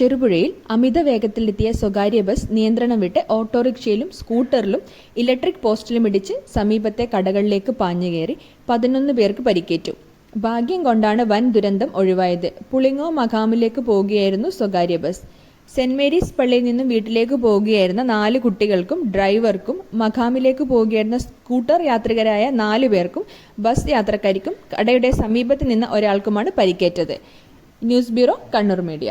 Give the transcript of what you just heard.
ചെറുപുഴയിൽ അമിത വേഗത്തിലെത്തിയ സ്വകാര്യ ബസ് നിയന്ത്രണം വിട്ട് ഓട്ടോറിക്ഷയിലും സ്കൂട്ടറിലും ഇലക്ട്രിക് പോസ്റ്റിലും ഇടിച്ച് സമീപത്തെ കടകളിലേക്ക് പാഞ്ഞുകയറി പതിനൊന്ന് പേർക്ക് പരിക്കേറ്റു. ഭാഗ്യം കൊണ്ടാണ് വൻ ദുരന്തം ഒഴിവായത്. പുളിങ്ങോ മഖാമിലേക്ക് പോവുകയായിരുന്നു സ്വകാര്യ ബസ്. സെന്റ് മേരീസ് പള്ളിയിൽ നിന്നും വീട്ടിലേക്ക് പോവുകയായിരുന്ന നാല് കുട്ടികൾക്കും ഡ്രൈവർക്കും മഖാമിലേക്ക് പോവുകയായിരുന്ന സ്കൂട്ടർ യാത്രികരായ നാലു പേർക്കും ബസ് യാത്രക്കാർക്കും കടയുടെ സമീപത്ത് നിന്ന് ഒരാൾക്കുമാണ് പരിക്കേറ്റത്. News bureau Kannur media.